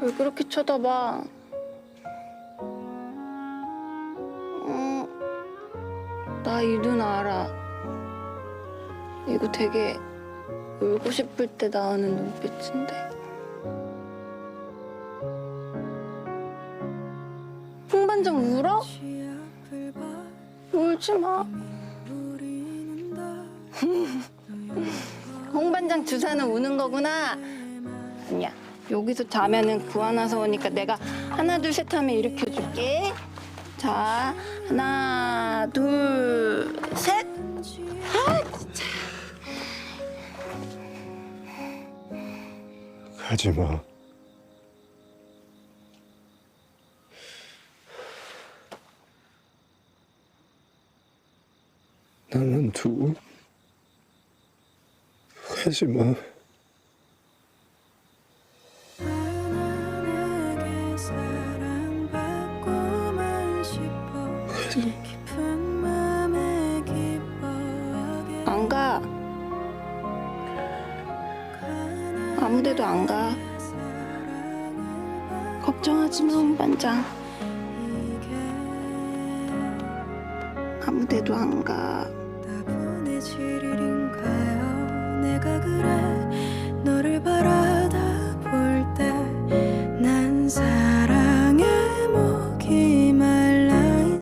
왜 그렇게 쳐다봐? 어, 나 이 눈 알아. 이거 되게 울고 싶을 때 나오는 눈빛인데. 홍반장 울어? 울지 마. 홍반장 주사는 우는 거구나. 여기서 자면은 구하나서 오니까 내가 하나 둘 셋 하면 일으켜 줄게. 자, 하나 둘 셋. 가지 마. 나만 두고 가지 마. 소리 안가. 아무데도 안 가. 걱정하지 마 반장. 아무데도 안가. 내가 그래.